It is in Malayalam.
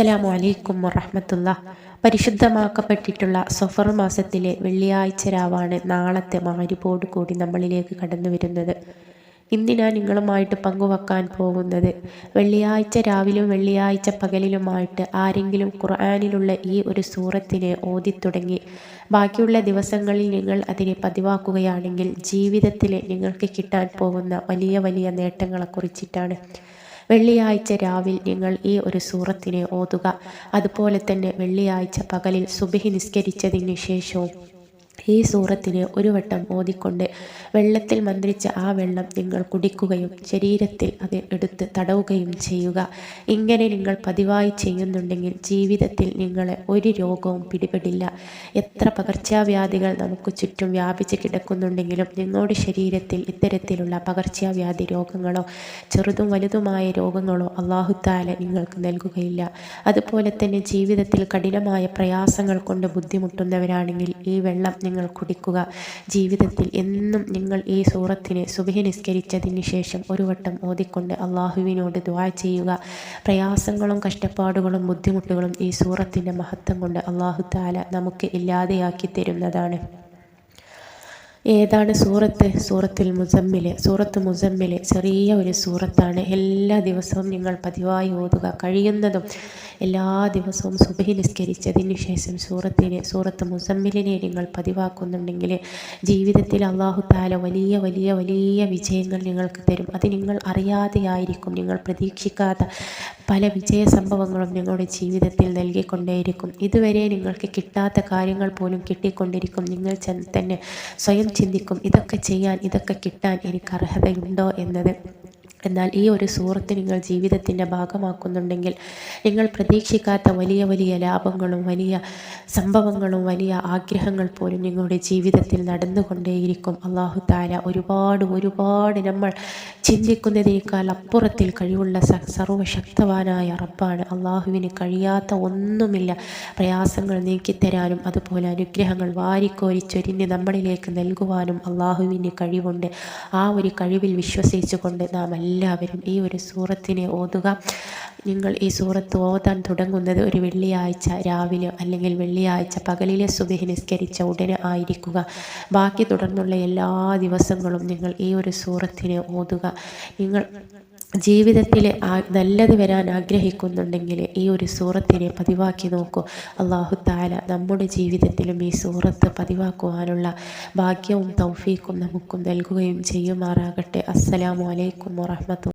അസ്സലാമു അലൈക്കും വറഹമത്തുള്ള. പരിശുദ്ധമാക്കപ്പെട്ടിട്ടുള്ള സഫർ മാസത്തിലെ വെള്ളിയാഴ്ച രാവാണ് നാളത്തെ മാരിപ്പോട് കൂടി നമ്മളിലേക്ക് കടന്നു വരുന്നത്. ഇന്ന് ഞാൻ നിങ്ങളുമായിട്ട് പങ്കുവെക്കാൻ പോകുന്നത് വെള്ളിയാഴ്ച രാവിലും വെള്ളിയാഴ്ച പകലിലുമായിട്ട് ആരെങ്കിലും ഖുർആാനിലുള്ള ഈ ഒരു സൂറത്തിനെ ഓതിത്തുടങ്ങി. ബാക്കിയുള്ള ദിവസങ്ങളിൽ നിങ്ങൾ അതിനെ പതിവാക്കുകയാണെങ്കിൽ ജീവിതത്തിൽ നിങ്ങൾക്ക് കിട്ടാൻ പോകുന്ന വലിയ വലിയ നേട്ടങ്ങളെക്കുറിച്ചിട്ടാണ് വെള്ളിയാഴ്ച രാവിൽ നിങ്ങൾ ഈ ഒരു സൂറത്തിനെ ഓതുക. അതുപോലെ തന്നെ വെള്ളിയാഴ്ച പകലിൽ സുബഹി നിസ്കരിച്ചതിന് ശേഷവും ഈ സൂറത്തിന് ഒരു വട്ടം ഓതിക്കൊണ്ട് വെള്ളത്തിൽ മന്ത്രിച്ച ആ വെള്ളം നിങ്ങൾ കുടിക്കുകയും ശരീരത്തിൽ അത് എടുത്ത് തടവുകയും ചെയ്യുക. ഇങ്ങനെ നിങ്ങൾ പതിവായി ചെയ്യുന്നുണ്ടെങ്കിൽ ജീവിതത്തിൽ നിങ്ങളെ ഒരു രോഗവും പിടിപെടില്ല. എത്ര പകർച്ചവ്യാധികൾ നമുക്ക് ചുറ്റും വ്യാപിച്ച് കിടക്കുന്നുണ്ടെങ്കിലും നിങ്ങളുടെ ശരീരത്തിൽ ഇത്തരത്തിലുള്ള പകർച്ചവ്യാധി രോഗങ്ങളോ ചെറുതും വലുതുമായ രോഗങ്ങളോ അള്ളാഹുത്താല നിങ്ങൾക്ക് നൽകുകയില്ല. അതുപോലെ തന്നെ ജീവിതത്തിൽ കഠിനമായ പ്രയാസങ്ങൾ കൊണ്ട് ബുദ്ധിമുട്ടുന്നവരാണെങ്കിൽ ഈ വെള്ളം നിങ്ങൾ കുടിക്കുക. ജീവിതത്തിൽ എന്നും നിങ്ങൾ ഈ സൂറത്തിനെ സുബഹി നിസ്കരിച്ചതിന് ശേഷം ഒരു വട്ടം ഓതിക്കൊണ്ട് അള്ളാഹുവിനോട് ദ്വാ ചെയ്യുക. പ്രയാസങ്ങളും കഷ്ടപ്പാടുകളും ബുദ്ധിമുട്ടുകളും ഈ സൂറത്തിന്റെ മഹത്വം കൊണ്ട് അള്ളാഹു താല നമുക്ക് ഇല്ലാതെയാക്കി തരുന്നതാണ്. ഏതാണ് സൂറത്ത്? സൂറത്തിൽ മുസമ്മിൽ. സൂറത്ത് മുസമ്മിൽ ചെറിയ ഒരു സൂറത്താണ്. എല്ലാ ദിവസവും നിങ്ങൾ പതിവായി ഓതുക. കഴിയുന്നതും എല്ലാ ദിവസവും സുബഹി നിസ്കരിച്ചതിന് ശേഷം സൂറത്തിനെ സൂറത്ത് മുസമ്മിലിനെ നിങ്ങൾ പതിവാക്കുന്നുണ്ടെങ്കിൽ ജീവിതത്തിൽ അള്ളാഹു താല വലിയ വലിയ വലിയ വിജയങ്ങൾ നിങ്ങൾക്ക് തരും. അത് നിങ്ങൾ അറിയാതെയായിരിക്കും. നിങ്ങൾ പ്രതീക്ഷിക്കാത്ത പല വിജയ സംഭവങ്ങളും നിങ്ങളുടെ ജീവിതത്തിൽ നൽകിക്കൊണ്ടേയിരിക്കും. ഇതുവരെ നിങ്ങൾക്ക് കിട്ടാത്ത കാര്യങ്ങൾ പോലും കിട്ടിക്കൊണ്ടിരിക്കും. നിങ്ങൾ തന്നെ സ്വയം ചിന്തിക്കും ഇതൊക്കെ ചെയ്യാൻ ഇതൊക്കെ കിട്ടാൻ എനിക്ക് അർഹതയുണ്ടോ? എന്നത്. എന്നാൽ ഈ ഒരു സുഹൃത്ത് നിങ്ങൾ ജീവിതത്തിന്റെ ഭാഗമാക്കുന്നുണ്ടെങ്കിൽ നിങ്ങൾ പ്രതീക്ഷിക്കാത്ത വലിയ വലിയ ലാഭങ്ങളും വലിയ സംഭവങ്ങളും വലിയ ആഗ്രഹങ്ങൾ പോലും നിങ്ങളുടെ ജീവിതത്തിൽ നടന്നുകൊണ്ടേയിരിക്കും. അള്ളാഹു താല ഒരുപാട് ഒരുപാട് നമ്മൾ ചിന്തിക്കുന്നതിനേക്കാൾ അപ്പുറത്തിൽ കഴിവുള്ള സർവശക്തവാനായ റബ്ബാണ്. അള്ളാഹുവിന് കഴിയാത്ത ഒന്നുമില്ല. പ്രയാസങ്ങൾ നീക്കിത്തരാനും അതുപോലെ അനുഗ്രഹങ്ങൾ വാരിക്കോരിച്ചൊരിഞ്ഞ് നമ്മളിലേക്ക് നൽകുവാനും അള്ളാഹുവിന് കഴിവുണ്ട്. ആ ഒരു കഴിവിൽ വിശ്വസിച്ചുകൊണ്ട് നാം എല്ലാവരും ഈ ഒരു സൂറത്തിനെ ഓതുക. നിങ്ങൾ ഈ സൂറത്ത് ഓതാൻ തുടങ്ങുന്നത് ഒരു വെള്ളിയാഴ്ച രാവിലെ അല്ലെങ്കിൽ വെള്ളിയാഴ്ച പകലിലെ സുബഹി നിസ്കരിച്ച ഉടനെ ആയിരിക്കുക. ബാക്കി തുടർന്നുള്ള എല്ലാ ദിവസങ്ങളും നിങ്ങൾ ഈ ഒരു സൂറത്തിനെ ഓതുക. നിങ്ങൾ ജീവിതത്തിൽ നല്ലത് വരാൻ ആഗ്രഹിക്കുന്നുണ്ടെങ്കിൽ ഈ ഒരു സൂറത്തിനെ പതിവാക്കി നോക്കൂ. അള്ളാഹു താല നമ്മുടെ ജീവിതത്തിലും ഈ സൂറത്ത് പതിവാക്കുവാനുള്ള ഭാഗ്യവും തൗഫീക്കും നമുക്കും നൽകുകയും ചെയ്യുമാറാകട്ടെ. അസ്സലാമു അലൈക്കും വറഹമത്തു